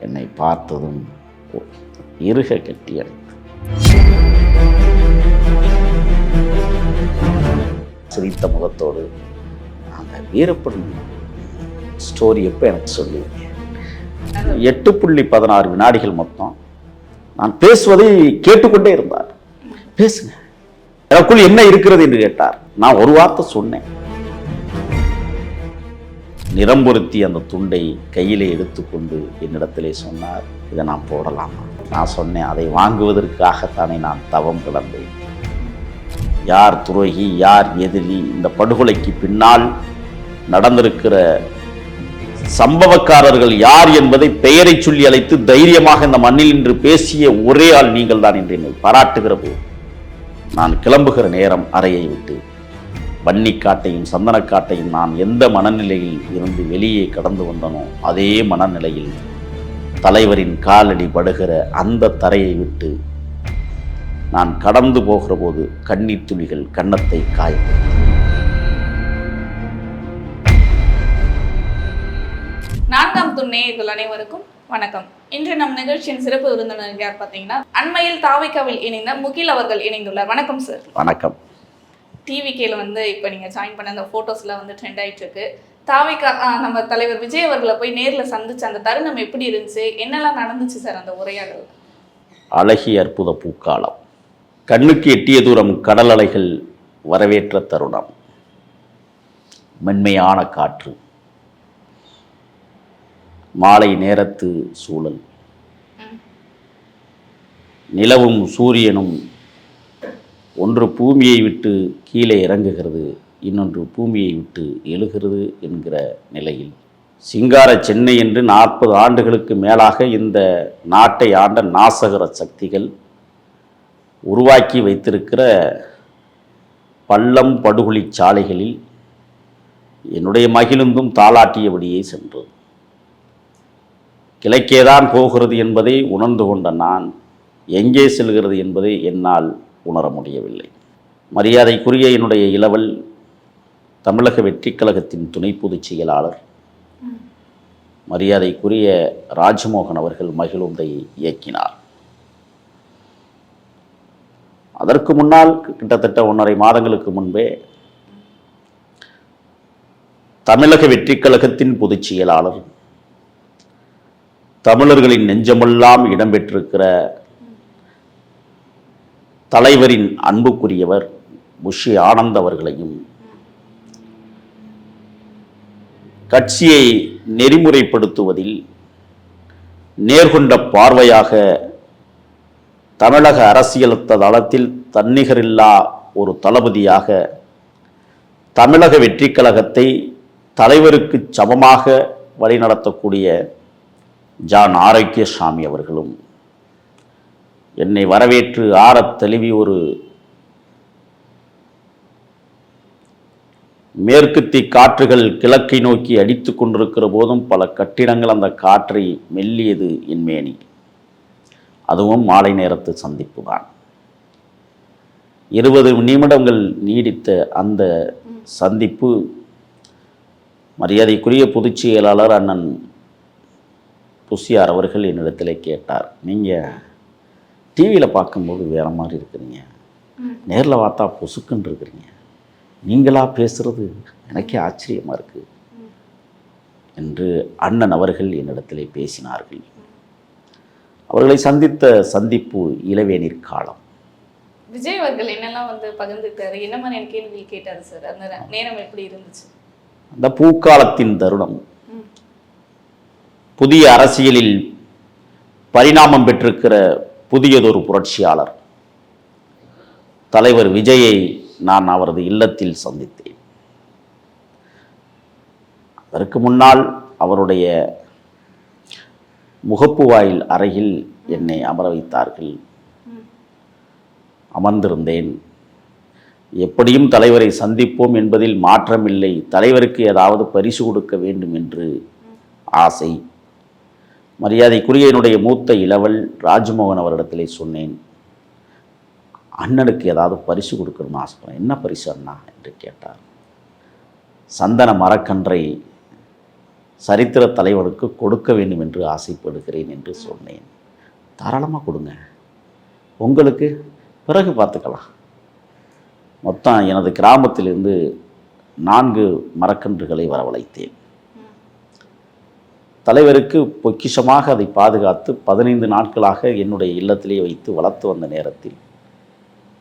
என்னை பார்த்ததும் இருக கட்டி அடைத்து சிரித்த முகத்தோடு அந்த வீரப்பன் ஸ்டோரி எப்போ எனக்கு சொல்லுவீங்க எட்டு புள்ளி பதினாறு வினாடிகள் மொத்தம். நான் பேசுவதை கேட்டுக்கொண்டே இருந்தார். பேசுங்க. எனக்குள் என்ன இருக்கிறது என்று கேட்டார். நான் ஒரு வார்த்தை சொன்னேன். நிறம்பொருத்தி அந்த துண்டை கையிலே எடுத்துக்கொண்டு என்னிடத்திலே சொன்னார் இதை நான் போடலாமா? நான் சொன்னேன் அதை வாங்குவதற்காகத்தானே நான் தவம் கிடந்தேன் யார் துரோகி யார் எதிரி இந்த படுகொலைக்கு பின்னால் நடந்திருக்கிற சம்பவக்காரர்கள் யார் என்பதை பெயரை சொல்லி அழைத்து தைரியமாக இந்த மண்ணில் இன்று பேசிய ஒரே ஆள் நீங்கள் தான் என்று என்னை பாராட்டுகிற போது நான் கிளம்புகிற நேரம் அறையை விட்டு வன்னிக்காட்டையும் சந்தனக்காட்டையும் நான் எந்த மனநிலையில் இருந்து வெளியே கடந்து வந்தனோ அதே மனநிலையில் தலைவரின் காலடி படுகிற அந்த தரையை விட்டு நான் கடந்து போகிற போது கண்ணீர் துளிகள் கன்னத்தை காயப்படுத்தின நான்காம் துண் நேயர்கள் அனைவருக்கும் வணக்கம். இன்று நம் நிகழ்ச்சியின் சிறப்பு விருந்தினர் யார் பார்த்தீங்கன்னா அண்மையில் தாவிக்காவில் இணைந்த முகில் அவர்கள் இணைந்துள்ளார். வணக்கம் சார். வணக்கம். டிவிகேல வந்து இப்போ நீங்கள் ஜாயின் பண்ண அந்த ஃபோட்டோஸ்லாம் வந்து ட்ரெண்ட் ஆயிட்டு இருக்கு தாவிக்கா நம்ம தலைவர் விஜய் அவர்களை போய் நேரில் சந்திச்ச அந்த தருணம் எப்படி இருந்துச்சு? என்னெல்லாம் நடந்துச்சு சார் அந்த உரையாடல்? அழகிய அற்புத பூக்காலம். கண்ணுக்கு எட்டிய தூரம் கடல் அலைகள் வரவேற்ற தருணம். மென்மையான காற்று. மாலை நேரத்து சூழல். நிலவும் சூரியனும் ஒன்று பூமியை விட்டு கீழே இறங்குகிறது இன்னொன்று பூமியை விட்டு எழுகிறது என்கிற நிலையில். சிங்கார சென்னை என்று நாற்பது ஆண்டுகளுக்கு மேலாக இந்த நாட்டை ஆண்ட நாசகர சக்திகள் உருவாக்கி வைத்திருக்கிற பள்ளம் படுகொலி சாலைகளில் என்னுடைய மகிழுந்தும் தாளாட்டியபடியே சென்றது. கிழக்கேதான் போகிறது என்பதை உணர்ந்து கொண்ட நான் எங்கே செல்கிறது என்பதை என்னால் உணர முடியவில்லை. மரியாதைக்குரிய என்னுடைய இளவல் தமிழக வெற்றிக் கழகத்தின் துணை பொதுச் செயலாளர் மரியாதைக்குரிய ராஜ்மோகன் அவர்கள் மகிழுந்தை இயக்கினார். அதற்கு முன்னால் கிட்டத்தட்ட ஒன்றரை மாதங்களுக்கு முன்பே தமிழக வெற்றிக் கழகத்தின் பொதுச் செயலாளர் தமிழர்களின் நெஞ்சமெல்லாம் இடம்பெற்றிருக்கிற தலைவரின் அன்புக்குரியவர் புஷி ஆனந்த் அவர்களையும் கட்சியை நெறிமுறைப்படுத்துவதில் நேர்கொண்ட பார்வையாக தமிழக அரசியல் தளத்தில் தன்னிகரில்லா ஒரு தளபதியாக தமிழக வெற்றிக் கழகத்தை தலைவருக்கு சமமாக வழிநடத்தக்கூடிய ஜான் ஆரோக்கியசாமி அவர்களும் என்னை வரவேற்று ஆறத் தழுவி ஒரு மேற்குத்தி காற்றுகள் கிழக்கை நோக்கி அடித்து கொண்டிருக்கிற போதும் பல கட்டிடங்கள் அந்த காற்றை மெல்லியது என் மேனி. அதுவும் மாலை நேரத்து சந்திப்பு தான் இருபது நிமிடங்கள் நீடித்த அந்த சந்திப்பு மரியாதைக்குரிய பொதுச் செயலாளர் அண்ணன் புசியார் அவர்கள் என்னிடத்தில் கேட்டார். நீங்கள் டிவியில் பார்க்கும்போது வேற மாதிரி இருக்கிறீங்க. நேரில் பார்த்தா பொசுக்குன்னு இருக்கிறீங்க. நீங்களா பேசுறது எனக்கே ஆச்சரியமாக இருக்குது என்று அண்ணன் அவர்கள் என்னிடத்திலே பேசினார்கள். அவர்களை சந்தித்த சந்திப்பு இளவேநீர் காலம். விஜய் அவர்கள் என்னெல்லாம் வந்து பகிர்ந்துட்டாரு என்ன மாதிரியான கேள்வி கேட்டாரு சார் அந்த நேரம் எப்படி இருந்துச்சு? அந்த பூக்காலத்தின் தருணம். புதிய அரசியலில் பரிணாமம் பெற்றிருக்கிற புதியதொரு புரட்சியாளர். தலைவர் விஜயை நான் அவரது இல்லத்தில் சந்தித்தேன். அதற்கு முன்னால் அவருடைய முகப்பு வாயில் அறையில் என்னை அமர வைத்தார்கள். அமர்ந்திருந்தேன். எப்படியும் தலைவரை சந்திப்போம் என்பதில் மாற்றமில்லை. தலைவருக்கு ஏதாவது பரிசு கொடுக்க வேண்டும் என்று ஆசை. மரியாதைக்குரிய என்னுடைய மூத்த இளவல் ராஜ்மோகன் அவரிடத்திலே சொன்னேன் அண்ணனுக்கு ஏதாவது பரிசு கொடுக்கணும்னு ஆசைப்படுறேன். என்ன பரிசு அண்ணா? என்று கேட்டார். சந்தன மரக்கன்றை சரித்திர தலைவனுக்கு கொடுக்க வேண்டும் என்று ஆசைப்படுகிறேன் என்று சொன்னேன். தாராளமாக கொடுங்க. உங்களுக்கு பிறகு பார்த்துக்கலாம். மொத்தம் எனது கிராமத்திலிருந்து நான்கு மரக்கன்றுகளை வரவழைத்தேன். தலைவருக்கு பொக்கிஷமாக அதை பாதுகாத்து பதினைந்து நாட்களாக என்னுடைய இல்லத்திலே வைத்து வளர்த்து வந்த நேரத்தில்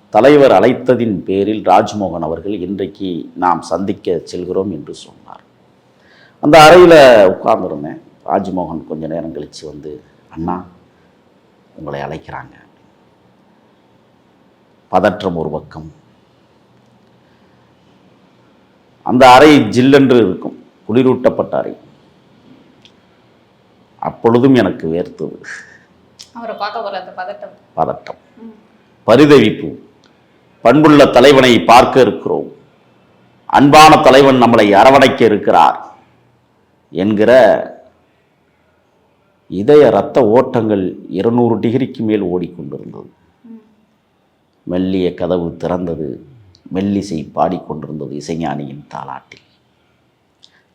தலைவர் அழைத்ததின் பேரில் ராஜ்மோகன் அவர்கள் இன்றைக்கு நாம் சந்திக்க செல்கிறோம் என்று சொன்னார். அந்த அறையில் உட்கார்ந்துருந்தேன். ராஜ்மோகன் கொஞ்ச நேரம் கழித்து வந்து அண்ணா உங்களை அழைக்கிறாங்க. பதற்றம் ஒரு பக்கம். அந்த அறை ஜில்லென்று இருக்கும். குளிரூட்டப்பட்ட அறை. அப்பொழுதும் எனக்கு வேர்த்தது. அவரை பார்க்க அந்த பதட்டம். பதட்டம். பரிதவிப்பு. பண்புள்ள தலைவனை பார்க்க இருக்கிறோம். அன்பான தலைவன் நம்மளை அரவணைக்க இருக்கிறார் என்கிற இதய இரத்த ஓட்டங்கள் இருநூறு டிகிரிக்கு மேல் ஓடிக்கொண்டிருந்தது. மெல்லிய கதவு திறந்தது. மெல்லிசை பாடிக்கொண்டிருந்தது இசைஞானியின் தாலாட்டில்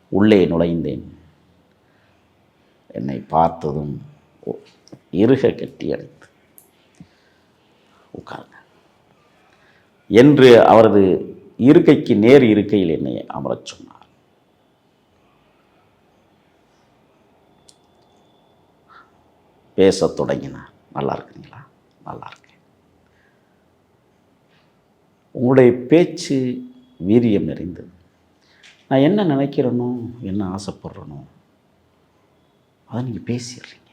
உள்ளே நுழைந்தேன். என்னை பார்த்ததும் இருக கட்டி அடைத்து. உட்காருங்க. என்று அவரது இருக்கைக்கு நேர் இருக்கையில் என்னை அமரச் சொன்னார். பேசத் தொடங்கினார். நல்லா இருக்குங்களா? நல்லா இருக்கேன். உங்களுடைய பேச்சு வீரியம் நிறைந்தது. நான் என்ன நினைக்கிறேனோ என்ன ஆசைப்படுறேனோ அதை நீங்கள் பேசிடுறீங்க.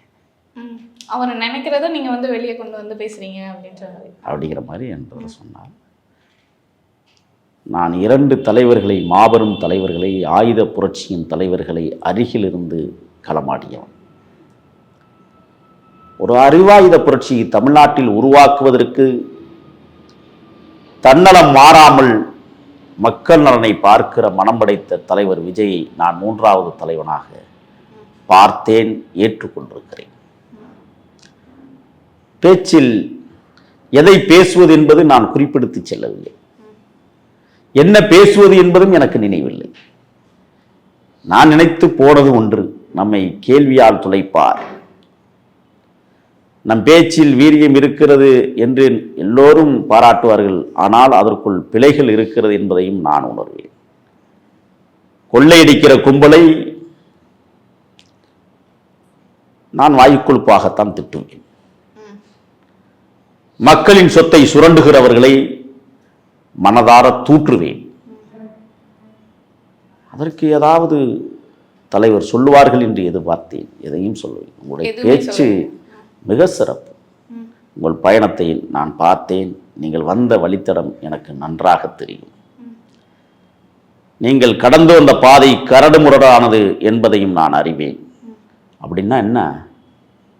அவரை நினைக்கிறத நீங்க வந்து வெளியே கொண்டு வந்து பேசுறீங்க அப்படின்ற மாதிரி. அப்படிங்கிற மாதிரி என்பவர் சொன்னார். நான் இரண்டு தலைவர்களை மாபெரும் தலைவர்களை ஆயுத புரட்சியின் தலைவர்களை அருகிலிருந்து களமாடியவன். ஒரு அறிவாயுத புரட்சியை தமிழ்நாட்டில் உருவாக்குவதற்கு தன்னலம் மாறாமல் மக்கள் நலனை பார்க்கிற மனம் படைத்த தலைவர் விஜயை நான் மூன்றாவது தலைவனாக பார்த்தேன் ஏற்றுக்கொண்டிருக்கிறேன். பேச்சில் எதை பேசுவது என்பது நான் குறிப்பிடுத்து செல்லவில்லை. என்ன பேசுவது என்பதும் எனக்கு நினைவில்லை. நான் நினைத்து போனது ஒன்று நம்மை கேள்வியால் துளைப்பார். நம் பேச்சில் வீரியம் இருக்கிறது என்று எல்லோரும் பாராட்டுவார்கள் ஆனால் அதற்குள் பிழைகள் இருக்கிறது என்பதையும் நான் உணர்வேன். கொள்ளையடிக்கிற கும்பலை நான் வாய்க்குழுப்பாகத்தான் திட்டுவேன். மக்களின் சொத்தை சுரண்டுகிறவர்களை மனதார தூற்றுவேன். அதற்கு ஏதாவது தலைவர் சொல்லுவார்கள் என்று எதிர்பார்த்தேன். எதையும் சொல்லுவேன் உங்களுடைய பேச்சு. மிக சிறப்பு. உங்கள் பயணத்தை நான் பார்த்தேன். நீங்கள் வந்த வழித்தடம் எனக்கு நன்றாக தெரியும். நீங்கள் கடந்து வந்த பாதை கரடுமுரடானது என்பதையும் நான் அறிவேன். அப்படின்னா என்ன?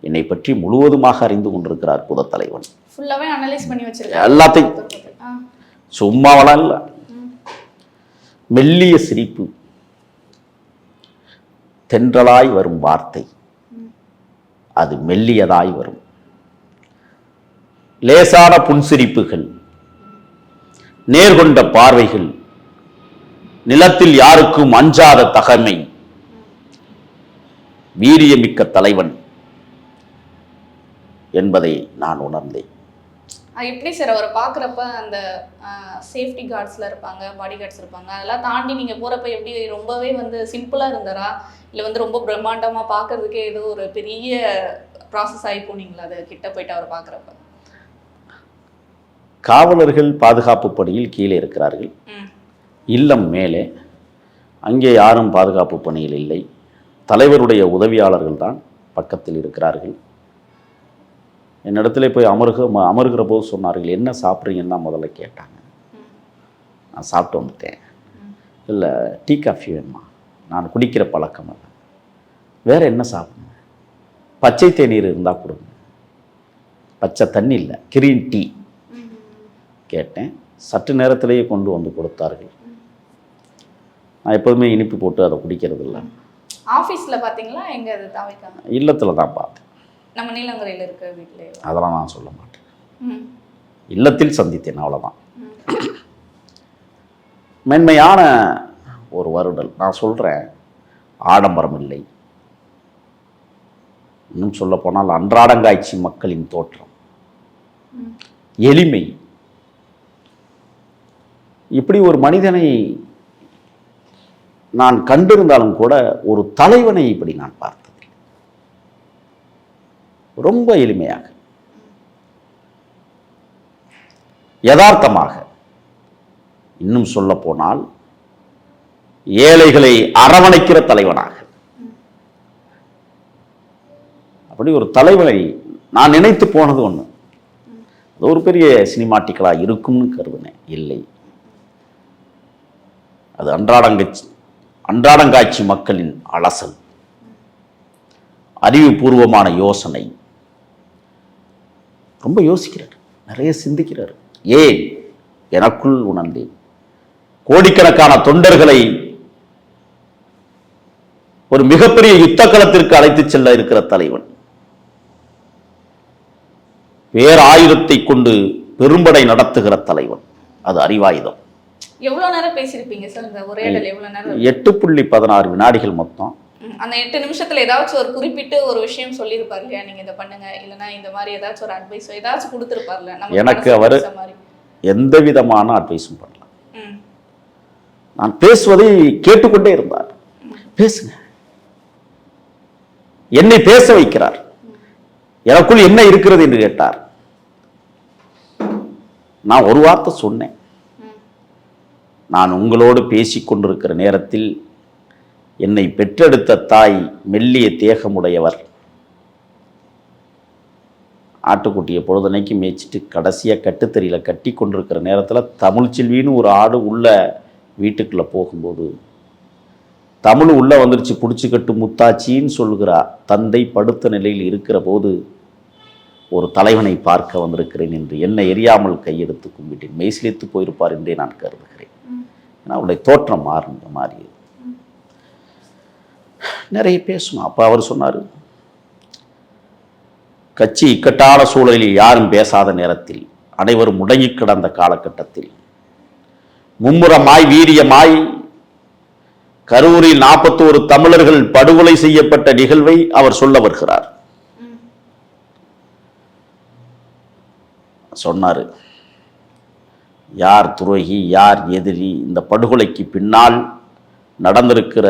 என்னை பற்றி முழுவதுமாக அறிந்து கொண்டிருக்கிறார் புத தலைவன் ஃபுல்லாவே அனலைஸ் பண்ணி வச்சிருக்காரு. எல்லாத்தையும். சும்மாவெல்லாம் இல்லை. மெல்லிய சிரிப்பு. தென்றலாய் வரும் வார்த்தை. அது மெல்லியதாய் வரும். லேசான புன்சிரிப்புகள். நேர்கொண்ட பார்வைகள். நிலத்தில் யாருக்கும் அஞ்சாத தகமை. வீரியமிக்க தலைவன். என்பதை நான் உணர்ந்தேன். எப்படி சார் அவரை பார்க்குறப்ப அந்த சேஃப்டி கார்ட்ஸ்ல இருப்பாங்க பாடி கார்ட்ஸ் இருப்பாங்க அதெல்லாம் தாண்டி நீங்க போறப்ப எப்படி ரொம்பவே வந்து சிம்பிளா இருந்தாரா? இல்ல வந்து ரொம்ப பிரம்மாண்டமா பார்க்கறதுக்கே ஏதோ ஒரு பெரிய ப்ராசஸ் ஆகி போனீங்களா? அது கிட்ட போயிட்டு அவரை பார்க்குறப்ப? காவலர்கள் பாதுகாப்பு பணியில் கீழே இருக்கிறார்கள். இல்லம் மேலே. அங்கே யாரும் பாதுகாப்பு பணியில் இல்லை. தலைவருடைய உதவியாளர்கள் தான் பக்கத்தில் இருக்கிறார்கள். என்னிடத்துல போய் அமருக அமருகிற போது சொன்னார்கள் என்ன சாப்பிட்றீங்கன்னு தான் முதல்ல கேட்டாங்க. நான் சாப்பிட்டு வந்துட்டேன். இல்லை டீ காஃபி வேணுமா? நான் குடிக்கிற பழக்கம் இல்லை வேறு என்ன சாப்பிடணும் பச்சை தேநீர் இருந்தால் கொடுங்க. பச்சை தண்ணி இல்லை கிரீன் டீ. கேட்டேன். சற்று நேரத்திலேயே கொண்டு வந்து கொடுத்தார்கள். நான் எப்போதுமே இனிப்பு போட்டு அதை குடிக்கிறது இல்லை ஆஃபீஸ்ல பாத்தீங்களா எங்க அது இல்லத்தில் தான் பார்த்தேன். நம்ம நீலங்கரையில இருக்க வீட்லயே? அதெல்லாம் நான் சொல்ல மாட்டேன். இல்லத்தில் சந்தித்தேன் அவ்வளோதான். மென்மையான ஒரு வருடல். நான் சொல்கிறேன் ஆடம்பரம் இல்லை. இன்னும் சொல்ல போனால் அன்றாடங்காய்ச்சி மக்களின் தோற்றம். எளிமை. இப்படி ஒரு மனிதனை நான் கண்டிருந்தாலும் கூட ஒரு தலைவனை இப்படி நான் பார்த்ததில்லை ரொம்ப எளிமையாக. யதார்த்தமாக. இன்னும் சொல்ல போனால் ஏழைகளை அரவணைக்கிற தலைவனாக. அப்படி ஒரு தலைவனை நான் நினைத்து போனது ஒன்று அது ஒரு பெரிய சினிமாட்டிக்கலாக இருக்கும்னு கருதினேன் இல்லை. அது அன்றாடங்காட்சி அன்றாடங்காட்சி மக்களின் அலசல் அறிவுபூர்வமான யோசனை. ரொம்ப யோசிக்கிறார். நிறைய சிந்திக்கிறார். ஏன்? எனக்குள் உணர்ந்தேன். கோடிக்கணக்கான தொண்டர்களை ஒரு மிகப்பெரிய யுத்த களத்திற்கு அழைத்துச் செல்ல இருக்கிற தலைவன். பேராயுதத்தை கொண்டு பெரும்படை நடத்துகிற தலைவன். அது அறிவாயுதம். எவ்வளவு நேரம் பேசியிருப்பீங்க சார் எட்டு புள்ளி பதினாறு வினாடிகள் மொத்தம். அந்த எட்டு நிமிஷத்துல ஏதாச்சும் ஒரு குறிப்பிட்டு ஒரு விஷயம் சொல்லியிருப்பார் இல்லையா? நீங்க இதை பண்ணுங்க. இல்லைன்னா இந்த மாதிரி ஏதாச்சும் ஒரு அட்வைஸ் ஏதாச்சும் கொடுத்துருப்பார்ல? எனக்கு அவரு- எந்த விதமான அட்வைஸும் பண்ணல. நான் பேசுவதை கேட்டுக்கொண்டே இருந்தார். பேசுங்க. என்னை பேச வைக்கிறார். எனக்குள் என்ன இருக்கிறது என்று கேட்டார். நான் ஒரு வார்த்தை சொன்னேன். நான் உங்களோடு பேசிக் கொண்டிருக்கிற நேரத்தில் என்னை பெற்றெடுத்த தாய் மெல்லிய தேகமுடையவர். ஆட்டுக்குட்டியை பொழுதனைக்கு மேய்ச்சிட்டு கடைசியாக கட்டுத்தறியில் கட்டி கொண்டிருக்கிற நேரத்தில் தமிழ்ச்செல்வின்னு ஒரு ஆடு உள்ள வீட்டுக்குள்ளே போகும்போது தமிழ் உள்ளே வந்துருச்சு பிடிச்சி கட்டு முத்தாச்சின்னு சொல்லுகிறா தந்தை படுத்த நிலையில் இருக்கிற போது ஒரு தலைவனை பார்க்க வந்திருக்கிறேன் என்று என்னை எரியாமல் கையெடுத்து கும்பிட்டேன். மெய்சிலித்து போயிருப்பார் என்றே நான் கருதுகிறேன். ஏன்னா அவருடைய தோற்றம் மாறின மாறியது. நிறைய பேசணும் அப்போ அவர் சொன்னார் கட்சி இக்கட்டான சூழலில் யாரும் பேசாத நேரத்தில் அனைவரும் முடங்கி கிடந்த காலகட்டத்தில் மும்முரமாய் வீரியமாய் கரூரில் நாற்பத்தோரு தமிழர்கள் படுகொலை செய்யப்பட்ட நிகழ்வை அவர் சொல்ல வருகிறார். சொன்னார் யார் துரோகி யார் எதிரி இந்த படுகொலைக்கு பின்னால் நடந்திருக்கிற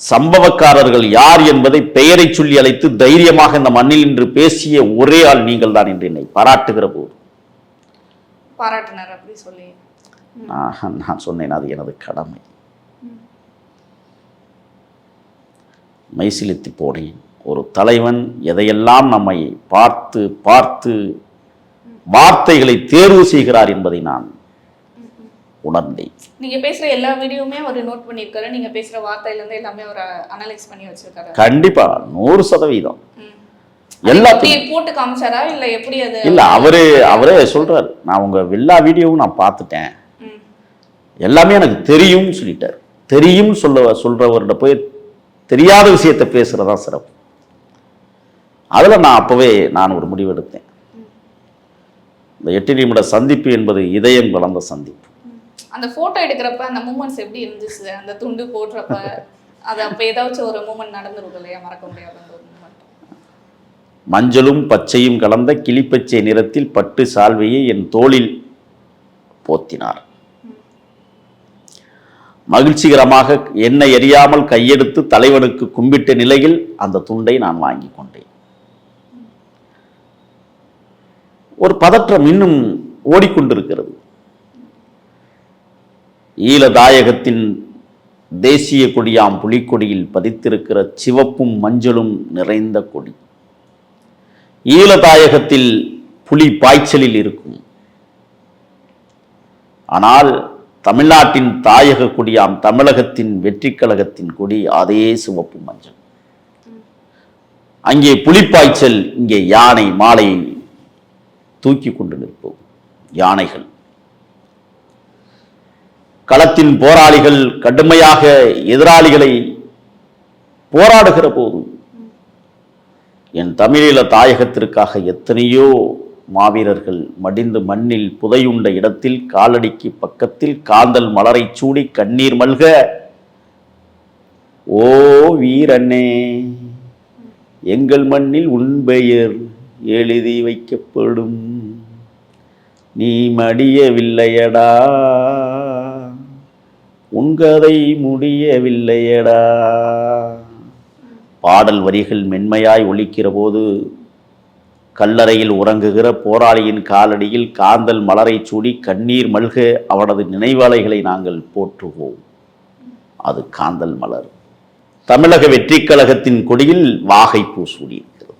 சம்பவக்காரர்கள் யார் என்பதை பெயரை சொல்லி அழைத்து தைரியமாக இந்த மண்ணில் இன்று பேசிய ஒரே ஆள் நீங்கள் தான் என்று என்னை பாராட்டுகிற போது. பாராட்டினார் அப்படி சொல்லி. நான் நான் சொன்னேன் அது எனது கடமை. மைசிலித்து போனேன் ஒரு தலைவன் எதையெல்லாம் நம்மை பார்த்து பார்த்து வார்த்தைகளை தேர்வு செய்கிறார் என்பதை நான் உணர்ந்தேன். நீங்க பேசுற எல்லா வீடியோவுமே அவர் நோட் பண்ணியிருக்காரு. நீங்க பேசுற வார்த்தையில இருந்து எல்லாமே அவர் அனலைஸ் பண்ணி வச்சிருக்காரு. கண்டிப்பா நூறு சதவீதம். எல்லாத்தையும். போட்டு காமிச்சாரா? இல்ல எப்படி அது இல்ல அவரு அவரே சொல்றாரு. நான் உங்க எல்லா வீடியோவும் நான் பார்த்துட்டேன். எல்லாமே எனக்கு தெரியும்னு சொல்லிட்டார். தெரியும் சொல்ல சொல்றவர்கிட்ட போய் தெரியாத விஷயத்தை பேசுறதா சிறப்பு. அதுல நான் அப்பவே நான் ஒரு முடிவெடுத்தேன். இந்த எட்டு நிமிட சந்திப்பு என்பது இதயம் கலந்த சந்திப்பு. அந்த ஃபோட்டோ எடுக்கிறப்ப அந்த மூமெண்ட்ஸ் எப்படி இருந்துச்சு? அந்த துண்டு போடுறப்ப அது அப்ப ஏதாச்சும் ஒரு மூமெண்ட் நடந்துருக்கும் இல்லையா? மறக்க முடியாது அந்த ஒரு மூமெண்ட் மஞ்சளும் பச்சையும் கலந்த கிளிப்பச்சை நிறத்தில் பட்டு சால்வையை என் தோளில் போத்தினார். மகிழ்ச்சிகரமாக என்னை எறியாமல் கையெடுத்து தலைவனுக்கு கும்பிட்ட நிலையில் அந்த துண்டை நான் வாங்கி கொண்டேன். ஒரு பதற்றம் இன்னும் ஓடிக்கொண்டிருக்கிறது. ஈழதாயகத்தின் தேசிய கொடியாம் புலிக்கொடியில் பதித்திருக்கிற சிவப்பும் மஞ்சளும் நிறைந்த கொடி. ஈழதாயகத்தில் புலி பாய்ச்சலில் இருக்கும். ஆனால் தமிழ்நாட்டின் தாயக கொடியாம் தமிழகத்தின் வெற்றி கழகத்தின் கொடி அதே சிவப்பு மஞ்சள். அங்கே புலிப்பாய்ச்சல் இங்கே யானை மாலை தூக்கி கொண்டு நிற்போம். யானைகள். களத்தின் போராளிகள் கடுமையாக எதிராளிகளை போராடுகிற போது என் தமிழீழ தாயகத்திற்காக எத்தனையோ மாவீரர்கள் மடிந்து மண்ணில் புதையுண்ட இடத்தில் காலடிக்கு பக்கத்தில் காந்தல் மலரைச் சூடி கண்ணீர் மல்க ஓ வீரனே எங்கள் மண்ணில் உன் பெயர் எழுதி வைக்கப்படும். நீ மடியவில்லையடா. உன் கதை முடியவில்லையடா. பாடல் வரிகள் மென்மையாய் ஒழிக்கிற போது கல்லறையில் உறங்குகிற போராளியின் காலடியில் காந்தல் மலரைச் சூடி கண்ணீர் மல்க அவனது நினைவாலைகளை நாங்கள் போற்றுவோம். அது காந்தல் மலர். தமிழக வெற்றிக் கழகத்தின் கொடியில் வாகைப்பூ சூடியிருக்கிறது.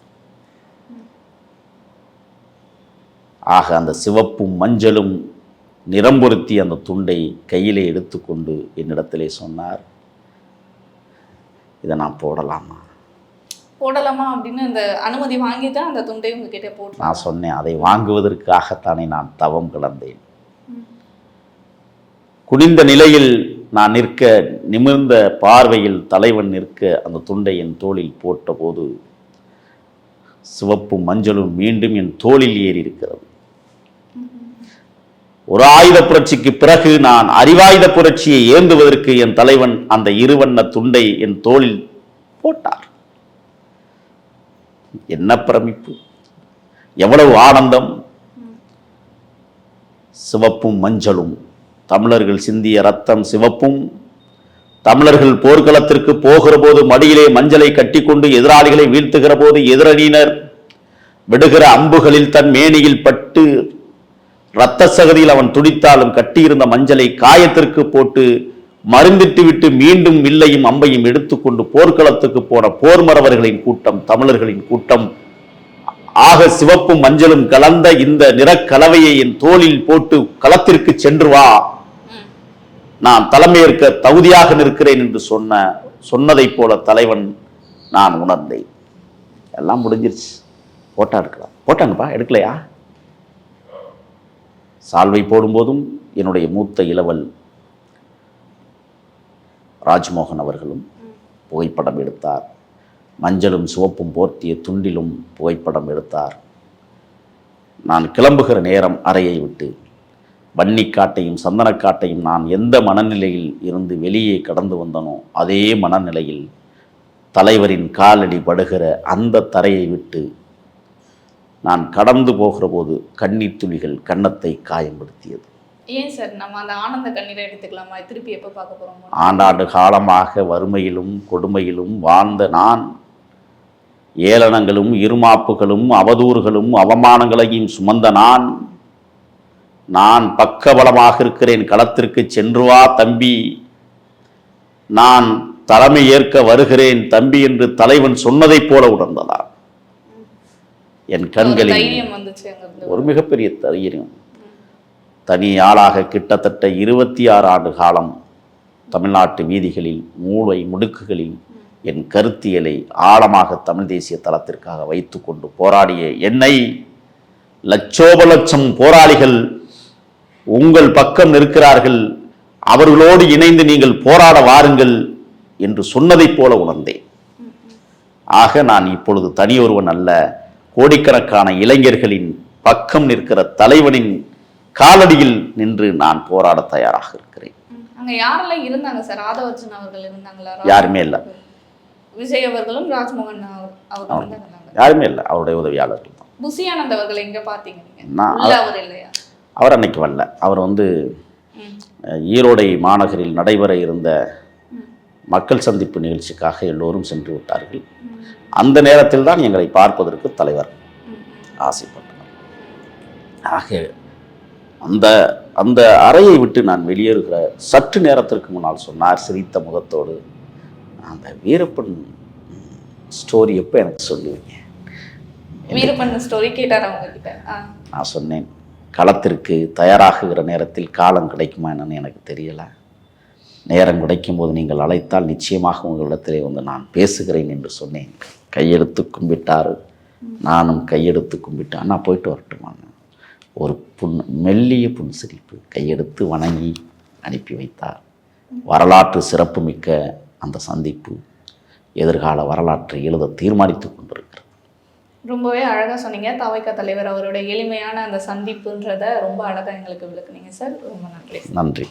ஆக அந்த சிவப்பும் மஞ்சளும் நிறம் பொருத்தி அந்த துண்டை கையிலே எடுத்துக்கொண்டு என்னிடத்திலே சொன்னார். இதை நான் போடலாமா? போடலாமா அப்படின்னு அந்த அனுமதி வாங்கி தான் அந்த துண்டை உங்ககிட்ட போட்டு நான் சொன்னேன் அதை வாங்குவதற்காகத்தானே நான் தவம் கிடந்தேன். குனிந்த நிலையில் நான் நிற்க நிமிர்ந்த பார்வையில் தலைவன் நிற்க அந்த துண்டை என் தோளில் போட்டபோது சிவப்பும் மஞ்சளும் மீண்டும் என் தோளில் ஏறி இருக்கிறது ஒரு ஆயுத புரட்சிக்கு பிறகு நான் அறிவாயுத புரட்சியை ஏந்துவதற்கு என் தலைவன் அந்த இருவண்ண துண்டை என் தோளில் போட்டார். என்ன பிரமிப்பு? எவ்வளவு ஆனந்தம்? சிவப்பும் மஞ்சளும். தமிழர்கள் சிந்திய ரத்தம் சிவப்பும். தமிழர்கள் போர்க்களத்திற்கு போகிற போது மடியிலே மஞ்சளை கட்டிக்கொண்டு எதிராளிகளை வீழ்த்துகிற போது எதிரணியினர் விடுகிற அம்புகளில் தன் மேனியில் பட்டு இரத்த சகதியில் அவன் துடித்தாலும் கட்டியிருந்த மஞ்சளை காயத்திற்கு போட்டு மருந்திட்டு விட்டு மீண்டும் வில்லையும் அம்பையும் எடுத்துக்கொண்டு போர்க்களத்துக்கு போன போர்மறவர்களின் கூட்டம் தமிழர்களின் கூட்டம். ஆக சிவப்பும் மஞ்சளும் கலந்த இந்த நிறக்கலவையை என் தோளில் போட்டு களத்திற்கு சென்று வா. நான் தலைமையேற்க தகுதியாக நிற்கிறேன் என்று சொன்ன சொன்னதைப் போல தலைவன் நான் உணர்ந்தேன். எல்லாம் முடிஞ்சிருச்சு. போட்டா எடுக்கலாம். போட்டாங்கப்பா எடுக்கலையா? சால்வை போடும்போதும் என்னுடைய மூத்த இளவல் ராஜ்மோகன் அவர்களும் புகைப்படம் எடுத்தார். மஞ்சளும் சிவப்பும் போர்த்திய துண்டிலும் புகைப்படம் எடுத்தார். நான் கிளம்புகிற நேரம் அறையை விட்டு வன்னிக்காட்டையும் சந்தனக்காட்டையும் நான் எந்த மனநிலையில் இருந்து வெளியே கடந்து வந்தனோ அதே மனநிலையில் தலைவரின் காலடி படுகிற அந்த தரையை விட்டு நான் கடந்து போகிற போது கண்ணீர் துளிகள் கன்னத்தை காயப்படுத்தியது ஏன் சார்? நம்ம அந்த ஆனந்த கண்ணீரை எடுத்துக்கலாமா? திருப்பி எப்போ பார்க்க போறோமோ? ஆண்டாண்டு காலமாக வறுமையிலும் கொடுமையிலும் வாழ்ந்த நான் ஏளனங்களும் இருமாப்புகளும் அவதூறுகளும் அவமானங்களையும் சுமந்த நான் நான் பக்கபலமாக இருக்கிறேன் களத்திற்கு சென்று வா தம்பி. நான் தலைமை ஏற்க வருகிறேன் தம்பி என்று தலைவன் சொன்னதைப் போல உணர்ந்ததா என் கண்களில் ஒரு மிகப்பெரிய தைரியம். தனி ஆளாக கிட்டத்தட்ட இருபத்தி ஆறு ஆண்டு காலம் தமிழ்நாட்டு வீதிகளில் மூளை முடுக்குகளில் என் கருத்தியலை ஆழமாக தமிழ் தேசிய தளத்திற்காக வைத்துக்கொண்டு போராடிய என்னை லட்சோப லட்சம் போராளிகள் உங்கள் பக்கம் நிற்கிறார்கள். அவர்களோடு இணைந்து நீங்கள் போராட வாருங்கள் என்று சொன்னதைப் போல உணர்ந்தேன். ஆக நான் இப்பொழுது தனியொருவன் அல்ல. கோடிக்கணக்கான இளைஞர்களின் பக்கம் நிற்கிற தலைவனின் காலடியில் நின்று நான் போராட தயாராக இருக்கிறேன். ம். அங்க யாரெல்லாம் இருந்தாங்க சார்? ஆதவர்ஜன் அவர்கள் இருந்தாங்களா? யாருமே இல்ல. விஜய் அவர்களும் ராஜ்மோகன் அவர் யாருமே இல்லை. அவருடைய உதவியாளர்கள் தான். புசி ஆனந்த் அவர்கள் எங்க பாத்தீங்க அவர் இல்லையா? அவர் அன்னைக்கு வரல. அவர் வந்து ஈரோடை மாநகரில் நடைபெற இருந்த. மக்கள் சந்திப்பு நிகழ்ச்சிக்காக எல்லோரும் சென்று விட்டார்கள். அந்த நேரத்தில் தான் எங்களை பார்ப்பதற்கு தலைவர். ஆசைப்பட்டார் ஆக அந்த அந்த அறையை விட்டு நான் வெளியேறுகிற சற்று நேரத்திற்கு முன்னால் சொன்னார் சிரித்த முகத்தோடு அந்த வீரப்பன் ஸ்டோரி எப்போ எனக்கு சொல்லுவீங்க வீரப்பன் ஸ்டோரி கேட்டார். நான் சொன்னேன் களத்திற்கு தயாராகுகிற நேரத்தில் காலம் கிடைக்குமா என்னன்னு எனக்கு தெரியல நேரம் கிடைக்கும் போது நீங்கள் அழைத்தால் நிச்சயமாக உங்களிடத்திலே வந்து நான் பேசுகிறேன் என்று சொன்னேன். கையெடுத்து கும்பிட்டார். நானும் கையெடுத்து கும்பிட்டேன். அண்ணா போயிட்டு வரட்டுமாங்க ஒரு புன் மெல்லிய புன்சிரிப்பு கையெடுத்து வணங்கி அனுப்பி வைத்தார். வரலாற்று சிறப்புமிக்க அந்த சந்திப்பு எதிர்கால வரலாற்றை எழுத தீர்மானித்து கொண்டிருக்கிறது. ரொம்பவே அழகா சொன்னீங்க. தவைக்க தலைவர் அவரோட எளிமையான அந்த சந்திப்புன்றத ரொம்ப அழகா எங்களுக்கு விளக்குனீங்க சார். ரொம்ப நன்றி. நன்றி.